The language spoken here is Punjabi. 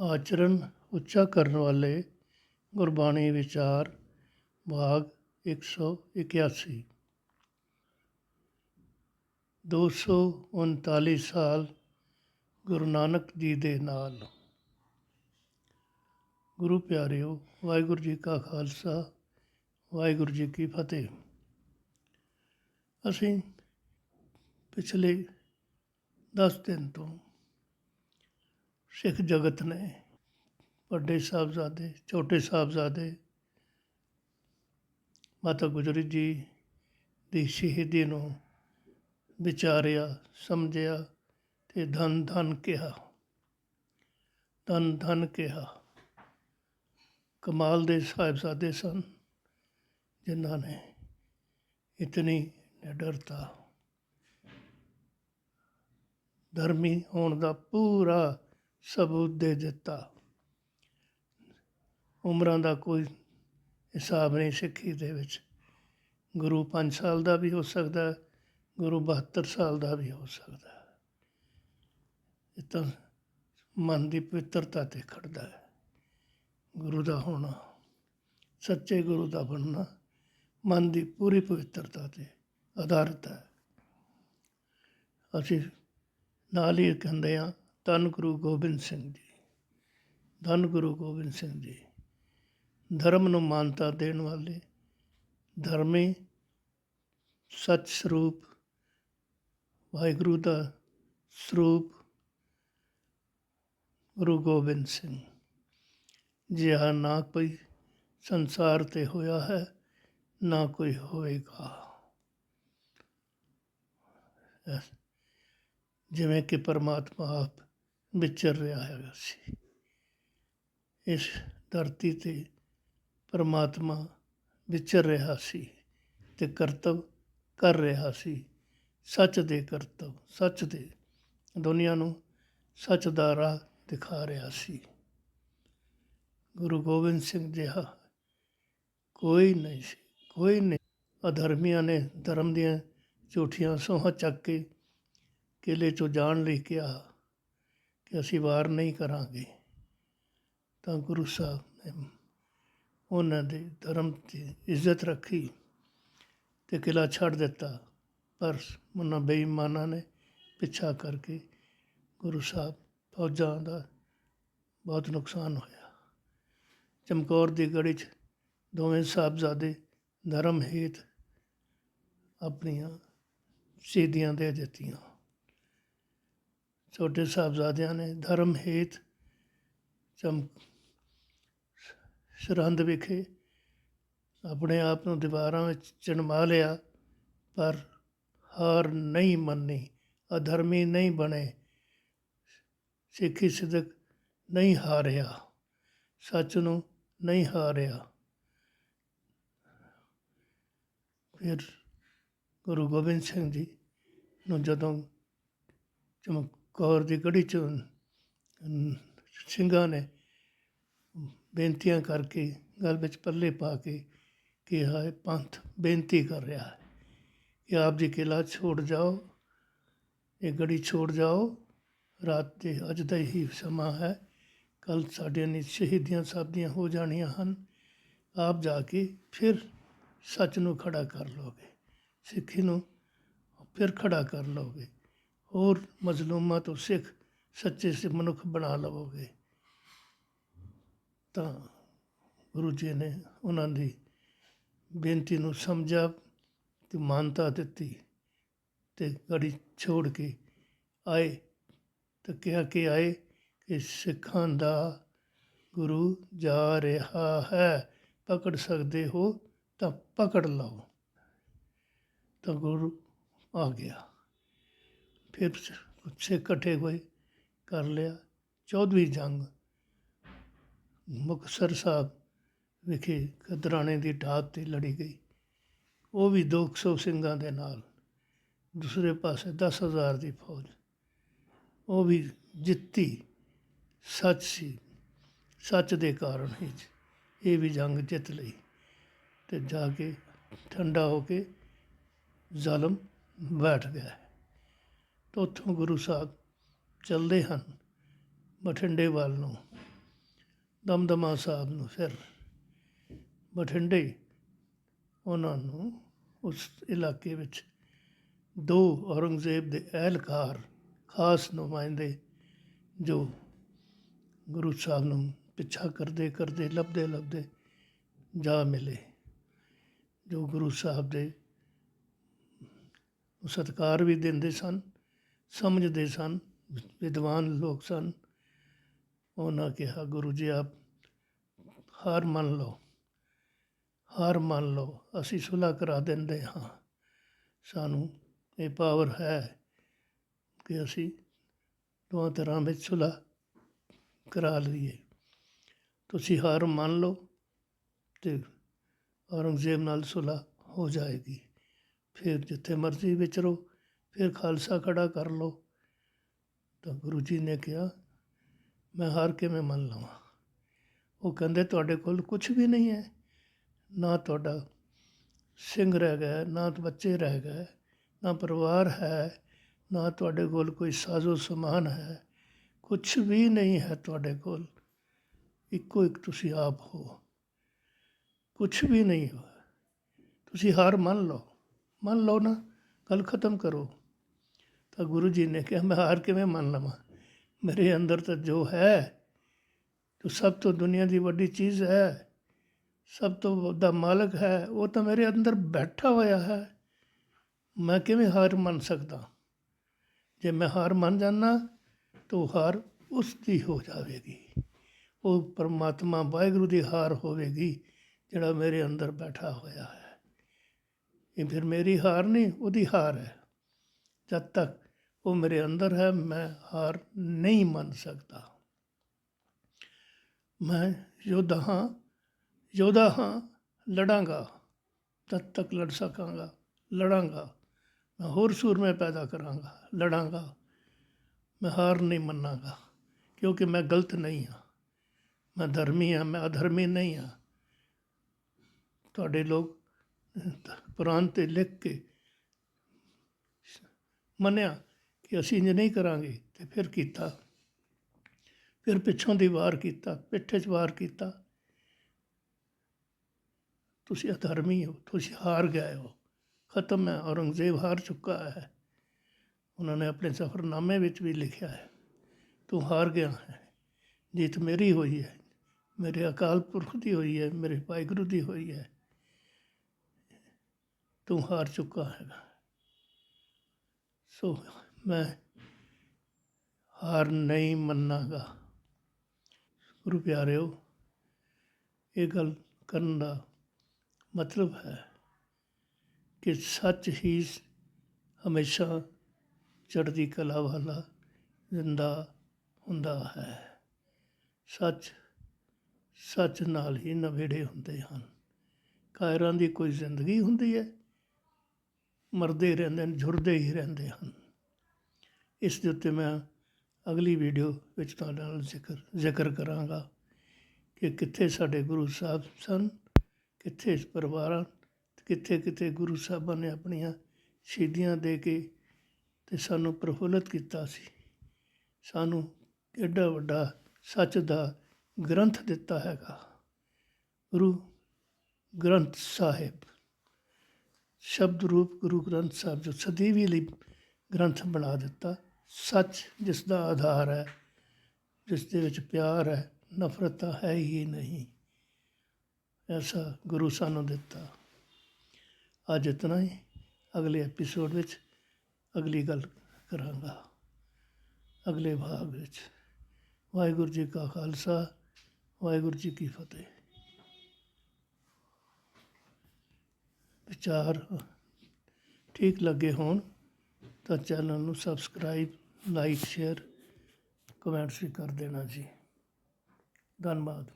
ਆਚਰਨ ਉੱਚਾ ਕਰਨ ਵਾਲੇ ਗੁਰਬਾਣੀ ਵਿਚਾਰ, ਭਾਗ 181 239 ਸਾਲ ਗੁਰੂ ਨਾਨਕ ਜੀ ਦੇ ਨਾਲ। ਗੁਰੂ ਪਿਆਰਿਓ, ਵਾਹਿਗੁਰੂ ਜੀ ਕਾ ਖਾਲਸਾ, ਵਾਹਿਗੁਰੂ ਜੀ ਕੀ ਫਤਿਹ। ਅਸੀਂ ਪਿਛਲੇ 10 ਦਿਨ ਤੋਂ ਸਿੱਖ ਜਗਤ ਨੇ, ਵੱਡੇ ਸਾਹਿਬਜ਼ਾਦੇ, ਛੋਟੇ ਸਾਹਿਬਜ਼ਾਦੇ, ਮਾਤਾ ਗੁਜਰੀ ਜੀ ਦੀ ਸ਼ਹੀਦੀ ਨੂੰ ਵਿਚਾਰਿਆ, ਸਮਝਿਆ ਤੇ ਧਨ ਧਨ ਕਿਹਾ। ਧਨ ਧਨ ਕਿਹਾ। ਕਮਾਲ ਦੇ ਸਾਹਿਬਜ਼ਾਦੇ ਸਨ ਜਿਨ੍ਹਾਂ ਨੇ ਇਤਨੀ ਨਿਡਰਤਾ। ਧਰਮੀ ਹੋਣ ਦਾ ਪੂਰਾ ਸਬੂਤ ਦੇ ਦਿੱਤਾ। ਉਮਰਾਂ ਦਾ ਕੋਈ ਹਿਸਾਬ ਨਹੀਂ ਸਿੱਖੀ ਦੇ ਵਿੱਚ। ਗੁਰੂ 5 ਸਾਲ ਦਾ ਵੀ ਹੋ ਸਕਦਾ, ਗੁਰੂ 72 ਸਾਲ ਦਾ ਵੀ ਹੋ ਸਕਦਾ। ਇਹ ਤਾਂ ਮਨ ਦੀ ਪਵਿੱਤਰਤਾ ਤੇ ਖੜਦਾ ਹੈ। ਗੁਰੂ ਦਾ ਹੋਣਾ, ਸੱਚੇ ਗੁਰੂ ਦਾ ਬਣਨਾ ਮਨ ਦੀ ਪੂਰੀ ਪਵਿੱਤਰਤਾ ਤੇ ਆਧਾਰਿਤ ਹੈ। ਅਸੀਂ ਨਾਲ ਹੀ ਕਹਿੰਦੇ ਹਾਂ ਧੰਨ ਗੁਰੂ ਗੋਬਿੰਦ ਸਿੰਘ ਜੀ, ਧੰਨ ਗੁਰੂ ਗੋਬਿੰਦ ਸਿੰਘ ਜੀ, ਧਰਮ ਨੂੰ ਮਾਨਤਾ ਦੇਣ ਵਾਲੇ, ਧਰਮੀ ਸੱਚ ਸਰੂਪ, ਵਾਹਿਗੁਰੂ ਦਾ ਸਰੂਪ ਗੁਰੂ ਗੋਬਿੰਦ ਸਿੰਘ। ਜਿਹਾ ਨਾ ਕੋਈ ਸੰਸਾਰ ਤੇ ਹੋਇਆ ਹੈ, ਨਾ ਕੋਈ ਹੋਏਗਾ ਜਿਵੇਂ ਕਿ ਪਰਮਾਤਮਾ ਆਪ ਵਿਚਰ ਰਿਹਾ ਹੈਗਾ ਸੀ। ਇਸ ਧਰਤੀ ਤੇ ਪਰਮਾਤਮਾ ਵਿਚਰ ਰਿਹਾ ਸੀ ਤੇ ਕਰਤਵ ਕਰ ਰਿਹਾ ਸੀ। ਸੱਚ ਦੇ ਕਰਤਵ, ਸੱਚ ਦੇ। ਦੁਨੀਆ ਨੂੰ ਸੱਚ ਦਾ ਰਾਹ ਦਿਖਾ ਰਿਹਾ ਸੀ। ਗੁਰੂ ਗੋਬਿੰਦ ਸਿੰਘ ਜਿਹਾ ਕੋਈ ਨਹੀਂ ਸੀ, ਕੋਈ ਨਹੀਂ। ਅਧਰਮੀਆਂ ਨੇ ਧਰਮ ਦੀਆਂ ਝੂਠੀਆਂ ਸੋਹਾਂ ਚੱਕ ਕੇ ਕਿਲੇ ਚੋਂ ਜਾਣ ਲਈ ਕਿਹਾ। ਕਿ ਅਸੀਂ ਵਾਰ ਨਹੀਂ ਕਰਾਂਗੇ। ਤਾਂ ਗੁਰੂ ਸਾਹਿਬ ਨੇ ਉਹਨਾਂ ਦੇ ਧਰਮ ਦੀ ਇੱਜ਼ਤ ਰੱਖੀ ਤੇ ਕਿਲਾ ਛੱਡ ਦਿੱਤਾ। ਪਰ ਉਹਨਾਂ ਬੇਈਮਾਨਾਂ ਨੇ ਪਿੱਛਾ ਕਰਕੇ ਗੁਰੂ ਸਾਹਿਬ ਫੌਜਾਂ ਦਾ ਬਹੁਤ ਨੁਕਸਾਨ ਹੋਇਆ। ਚਮਕੌਰ ਦੀ ਗੜੀ 'ਚ ਦੋਵੇਂ ਸਾਹਿਬਜ਼ਾਦੇ ਧਰਮ ਹੇਤ ਆਪਣੀਆਂ ਸ਼ਹੀਦੀਆਂ ਦੇ ਦਿੱਤੀਆਂ। ਛੋਟੇ ਸਾਹਿਬਜ਼ਾਦਿਆਂ ਨੇ ਧਰਮ ਹੇਤ ਚਮ ਸਰਹੰਦ ਵਿਖੇ ਆਪਣੇ ਆਪ ਨੂੰ ਦੀਵਾਰਾਂ ਵਿੱਚ ਚਿਣਵਾ ਲਿਆ, ਪਰ ਹਾਰ ਨਹੀਂ ਮੰਨੀ, ਅਧਰਮੀ ਨਹੀਂ ਬਣੇ, ਸਿੱਖੀ ਸਿਦਕ ਨਹੀਂ ਹਾਰਿਆ, ਸੱਚ ਨੂੰ ਨਹੀਂ ਹਾਰਿਆ। ਫਿਰ ਗੁਰੂ ਗੋਬਿੰਦ ਸਿੰਘ ਜੀ ਨੂੰ ਜਦੋਂ ਕੌਰ ਦੀ ਗੜੀ ਚ ਸਿੰਘਾਂ ਨੇ ਬੇਨਤੀਆਂ ਕਰਕੇ ਗੱਲ ਵਿੱਚ ਪੱਲੇ ਪਾ ਕੇ ਕਿਹਾ ਹੈ ਪੰਥ ਬੇਨਤੀ ਕਰ ਰਿਹਾ ਹੈ ਕਿ ਆਪ ਜੀ ਕਿਲਾ ਛੋੜ ਜਾਓ, ਇਹ ਗੜੀ ਛੋੜ ਜਾਓ। ਰਾਤ ਦੇ ਅੱਜ ਦਾ ਹੀ ਸਮਾਂ ਹੈ ਕੱਲ ਸਾਡੇ ਨੇ ਸ਼ਹੀਦੀਆਂ ਸਾਹਿਬ ਦੀਆਂ ਹੋ ਜਾਣੀਆਂ ਹਨ। ਆਪ ਜਾ ਕੇ ਫਿਰ ਸੱਚ ਨੂੰ ਖੜਾ ਕਰ ਲੋਗੇ ਸਿੱਖੀ ਨੂੰ ਫਿਰ ਖੜਾ ਕਰ ਲਓਗੇ। ਹੋਰ ਮਜ਼ਲੂਮਾਂ ਤੋਂ ਸਿੱਖ ਸੱਚੇ ਸੇ ਮਨੁੱਖ ਬਣਾ ਲਵੋਗੇ। ਤਾਂ ਗੁਰੂ ਜੀ ਨੇ ਉਹਨਾਂ ਦੀ ਬੇਨਤੀ ਨੂੰ ਸਮਝਿਆ ਤੇ ਮਾਨਤਾ ਦਿੱਤੀ ਤੇ ਗੜੀ ਛੋੜ ਕੇ ਆਏ ਤਾਂ ਕਿਹਾ ਕਿ ਆਏ ਕਿ ਸਿੱਖਾਂ ਦਾ ਗੁਰੂ ਜਾ ਰਿਹਾ ਹੈ, ਪਕੜ ਸਕਦੇ ਹੋ ਤਾਂ ਪਕੜ ਲਓ। ਤਾਂ ਗੁਰੂ ਆ ਗਿਆ। ਫਿਰ ਸਿੱਖ ਇਕੱਠੇ ਹੋਏ, ਕਰ ਲਿਆ। ਚੌਦਵੀਂ ਜੰਗ, ਮੁਕਤਸਰ ਸਾਹਿਬ ਵਿਖੇ ਖਦਰਾਣੇ ਦੀ ਢਾਬ ਤੇ ਲੜੀ ਗਈ। ਉਹ ਵੀ 200 ਸਿੰਘਾਂ ਦੇ ਨਾਲ, ਦੂਸਰੇ ਪਾਸੇ 10000 ਦੀ ਫੌਜ। ਉਹ ਵੀ ਜਿੱਤੀ, ਸੱਚ ਸੀ, ਸੱਚ ਦੇ ਕਾਰਨ ਹੀ ਇਹ ਵੀ ਜੰਗ ਜਿੱਤ ਲਈ। ਤੇ ਜਾ ਕੇ ਠੰਡਾ ਹੋ ਕੇ ਜ਼ਾਲਮ ਬੈਠ ਗਿਆ। ਤੇ ਉੱਥੋਂ ਗੁਰੂ ਸਾਹਿਬ ਚੱਲਦੇ ਹਨ ਬਠਿੰਡੇ ਵੱਲ ਨੂੰ, ਦਮਦਮਾ ਸਾਹਿਬ ਨੂੰ ਫਿਰ। ਬਠਿੰਡੇ ਉਹਨਾਂ ਨੂੰ ਉਸ ਇਲਾਕੇ ਵਿੱਚ ਦੋ ਔਰੰਗਜ਼ੇਬ ਦੇ ਅਹਿਲਕਾਰ ਖਾਸ ਨੁਮਾਇੰਦੇ ਜੋ ਗੁਰੂ ਸਾਹਿਬ ਨੂੰ ਪਿੱਛਾ ਕਰਦੇ ਕਰਦੇ ਲੱਭਦੇ ਲੱਭਦੇ ਜਾ ਮਿਲੇ, ਜੋ ਗੁਰੂ ਸਾਹਿਬ ਦੇ ਸਤਿਕਾਰ ਵੀ ਦਿੰਦੇ ਸਨ ਸਮਝਦੇ ਸਨ, ਵਿਦਵਾਨ ਲੋਕ ਸਨ। ਉਹਨਾਂ ਕਿਹਾ, ਗੁਰੂ ਜੀ, ਆਪ ਹਾਰ ਮੰਨ ਲਓ, ਹਾਰ ਮੰਨ ਲਓ, ਅਸੀਂ ਸੁਲ੍ਹਾ ਕਰਾ ਦਿੰਦੇ ਹਾਂ। ਸਾਨੂੰ ਇਹ ਪਾਵਰ ਹੈ ਕਿ ਅਸੀਂ ਦੋਹਾਂ ਤਰ੍ਹਾਂ ਵਿੱਚ ਸੁਲ੍ਹਾ ਕਰਾ ਲਈਏ। ਤੁਸੀਂ ਹਾਰ ਮੰਨ ਲਓ ਤੇ ਔਰੰਗਜ਼ੇਬ ਨਾਲ ਸੁਲ੍ਹਾ ਹੋ ਜਾਏਗੀ। ਫਿਰ ਜਿੱਥੇ ਮਰਜ਼ੀ ਵਿਚਰੋ ਫਿਰ ਖਾਲਸਾ ਖੜਾ ਕਰ ਲਓ। ਤਾਂ ਗੁਰੂ ਜੀ ਨੇ ਕਿਹਾ, ਮੈਂ ਹਾਰ ਕਿਵੇਂ ਮੰਨ ਲਵਾਂ? ਉਹ ਕਹਿੰਦੇ, ਤੁਹਾਡੇ ਕੋਲ ਕੁਝ ਵੀ ਨਹੀਂ ਹੈ। ਨਾ ਤੁਹਾਡਾ ਸਿੰਘ ਰਹਿ ਗਿਆ, ਨਾ ਬੱਚੇ ਰਹਿ ਗਏ, ਨਾ ਪਰਿਵਾਰ ਹੈ, ਨਾ ਤੁਹਾਡੇ ਕੋਲ ਕੋਈ ਸਾਜ਼ੋ ਸਮਾਨ ਹੈ। ਕੁਝ ਵੀ ਨਹੀਂ ਹੈ ਤੁਹਾਡੇ ਕੋਲ। ਇੱਕੋ ਇੱਕ ਤੁਸੀਂ ਆਪ ਹੋ। ਕੁਝ ਵੀ ਨਹੀਂ ਹੋ ਤੁਸੀਂ ਹਾਰ ਮੰਨ ਲਓ। ਮੰਨ ਲਓ ਨਾ, ਗੱਲ ਖਤਮ ਕਰੋ। ਤਾਂ ਗੁਰੂ ਜੀ ਨੇ ਕਿਹਾ, ਮੈਂ ਹਾਰ ਕਿਵੇਂ ਮੰਨ ਲਵਾਂ? ਮੇਰੇ ਅੰਦਰ ਤਾਂ ਜੋ ਹੈ, ਜੋ ਸਭ ਤੋਂ ਦੁਨੀਆ ਦੀ ਵੱਡੀ ਚੀਜ਼ ਹੈ, ਸਭ ਤੋਂ ਵੱਡਾ ਮਾਲਕ ਹੈ, ਉਹ ਤਾਂ ਮੇਰੇ ਅੰਦਰ ਬੈਠਾ ਹੋਇਆ ਹੈ। ਮੈਂ ਕਿਵੇਂ ਹਾਰ ਮੰਨ ਸਕਦਾ? ਜੇ ਮੈਂ ਹਾਰ ਮੰਨ ਜਾਣਾ ਤਾਂ ਹਾਰ ਉਸ ਦੀ ਹੋ ਜਾਵੇਗੀ। ਉਹ ਪਰਮਾਤਮਾ ਵਾਹਿਗੁਰੂ ਦੀ ਹਾਰ ਹੋਵੇਗੀ, ਜਿਹੜਾ ਮੇਰੇ ਅੰਦਰ ਬੈਠਾ ਹੋਇਆ ਹੈ। ਇਹ ਫਿਰ ਮੇਰੀ ਹਾਰ ਨਹੀਂ, ਉਹਦੀ ਹਾਰ ਹੈ। ਜਦ ਤੱਕ ਉਹ ਮੇਰੇ ਅੰਦਰ ਹੈ ਮੈਂ ਹਾਰ ਨਹੀਂ ਮੰਨ ਸਕਦਾ ਮੈਂ ਯੋਧਾ ਹਾਂ ਯੋਧਾ ਹਾਂ ਲੜਾਂਗਾ ਤਦ ਤੱਕ ਲੜ ਸਕਾਂਗਾ ਲੜਾਂਗਾ ਮੈਂ ਹੋਰ ਸੂਰਮੇ ਪੈਦਾ ਕਰਾਂਗਾ ਲੜਾਂਗਾ ਮੈਂ ਹਾਰ ਨਹੀਂ ਮੰਨਾਂਗਾ ਕਿਉਂਕਿ ਮੈਂ ਗਲਤ ਨਹੀਂ ਹਾਂ ਮੈਂ ਧਰਮੀ ਹਾਂ ਮੈਂ ਅਧਰਮੀ ਨਹੀਂ ਹਾਂ ਤੁਹਾਡੇ ਲੋਕ ਪੁਰਾਣ ਤੇ ਲਿਖ ਕੇ ਮੰਨਿਆ ਕਿ ਅਸੀਂ ਇੰਜ ਨਹੀਂ ਕਰਾਂਗੇ, ਤੇ ਫਿਰ ਕੀਤਾ। ਫਿਰ ਪਿੱਛੋਂ ਦੀ ਵਾਰ ਕੀਤਾ, ਪਿੱਠੇ 'ਚ ਵਾਰ ਕੀਤਾ। ਤੁਸੀਂ ਅਧਰਮੀ ਹੋ, ਤੁਸੀਂ ਹਾਰ ਗਏ ਹੋ। ਖਤਮ ਹੈ, ਔਰੰਗਜ਼ੇਬ ਹਾਰ ਚੁੱਕਾ ਹੈ। ਉਹਨਾਂ ਨੇ ਆਪਣੇ ਸਫ਼ਰਨਾਮੇ ਵਿੱਚ ਵੀ ਲਿਖਿਆ ਹੈ, ਤੂੰ ਹਾਰ ਗਿਆ ਹੈ, ਜੀਤ ਮੇਰੀ ਹੋਈ ਹੈ, ਮੇਰੇ ਅਕਾਲ ਪੁਰਖ ਦੀ ਹੋਈ ਹੈ, ਮੇਰੇ ਵਾਹਿਗੁਰੂ ਦੀ ਹੋਈ ਹੈ। ਤੂੰ ਹਾਰ ਚੁੱਕਾ ਹੈਗਾ। ਸੋ ਮੈਂ ਹਾਰ ਨਹੀਂ ਮੰਨਾਂਗਾ। ਗੁਰੂ ਪਿਆਰਿਓ, ਇਹ ਗੱਲ ਕਰਨ ਦਾ ਮਤਲਬ ਹੈ ਕਿ ਸੱਚ ਹੀ ਹਮੇਸ਼ਾ ਚੜ੍ਹਦੀ ਕਲਾ ਵਾਲਾ ਜ਼ਿੰਦਾ ਹੁੰਦਾ ਹੈ। ਸੱਚ ਸੱਚ ਨਾਲ ਹੀ ਨਵੇੜੇ ਹੁੰਦੇ ਹਨ। ਕਾਇਰਾਂ ਦੀ ਕੋਈ ਜ਼ਿੰਦਗੀ ਹੁੰਦੀ ਹੈ, ਮਰਦੇ ਰਹਿੰਦੇ ਨੇ, ਜੁੜਦੇ ਹੀ ਰਹਿੰਦੇ ਹਨ। ਇਸ ਦੇ ਉੱਤੇ ਮੈਂ ਅਗਲੀ ਵੀਡੀਓ ਵਿੱਚ ਤੁਹਾਡੇ ਨਾਲ ਜ਼ਿਕਰ ਜ਼ਿਕਰ ਕਰਾਂਗਾ ਕਿ ਕਿੱਥੇ ਸਾਡੇ ਗੁਰੂ ਸਾਹਿਬ ਸਨ, ਕਿੱਥੇ ਇਸ ਪਰਿਵਾਰਾਂ, ਕਿੱਥੇ ਕਿੱਥੇ ਗੁਰੂ ਸਾਹਿਬਾਂ ਨੇ ਆਪਣੀਆਂ ਸ਼ਹੀਦੀਆਂ ਦੇ ਕੇ ਤੇ ਸਾਨੂੰ ਪ੍ਰਫੁੱਲਤ ਕੀਤਾ ਸੀ। ਸਾਨੂੰ ਐਡਾ ਵੱਡਾ ਸੱਚ ਦਾ ਗ੍ਰੰਥ ਦਿੱਤਾ ਹੈਗਾ। ਗੁਰੂ ਗ੍ਰੰਥ ਸਾਹਿਬ, ਸ਼ਬਦ ਰੂਪ ਗੁਰੂ ਗ੍ਰੰਥ ਸਾਹਿਬ ਜੋ ਸਦੀਵੀ ਲਈ ਗ੍ਰੰਥ ਬਣਾ ਦਿੱਤਾ ਸੱਚ ਜਿਸ ਦਾ ਆਧਾਰ ਹੈ ਜਿਸ ਦੇ ਵਿੱਚ ਪਿਆਰ ਹੈ, ਨਫ਼ਰਤ ਤਾਂ ਹੈ ਹੀ ਨਹੀਂ। ਐਸਾ ਗੁਰੂ ਸਾਨੂੰ ਦਿੱਤਾ। ਅੱਜ ਇਤਨਾ ਹੀ। ਅਗਲੇ ਐਪੀਸੋਡ ਵਿੱਚ ਅਗਲੀ ਗੱਲ ਕਰਾਂਗਾ। ਅਗਲੇ ਭਾਗ ਵਿੱਚ। ਵਾਹਿਗੁਰੂ ਜੀ ਕਾ ਖਾਲਸਾ, ਵਾਹਿਗੁਰੂ ਜੀ ਕੀ ਫਤਿਹ। ਵਿਚਾਰ ਠੀਕ ਲੱਗੇ ਹੋਣ ਤਾਂ ਚੈਨਲ ਨੂੰ ਸਬਸਕ੍ਰਾਈਬ ਲਾਈਕ ਸ਼ੇਅਰ ਕਮੈਂਟਸ ਵੀ ਕਰ ਦੇਣਾ ਜੀ। ਧੰਨਵਾਦ।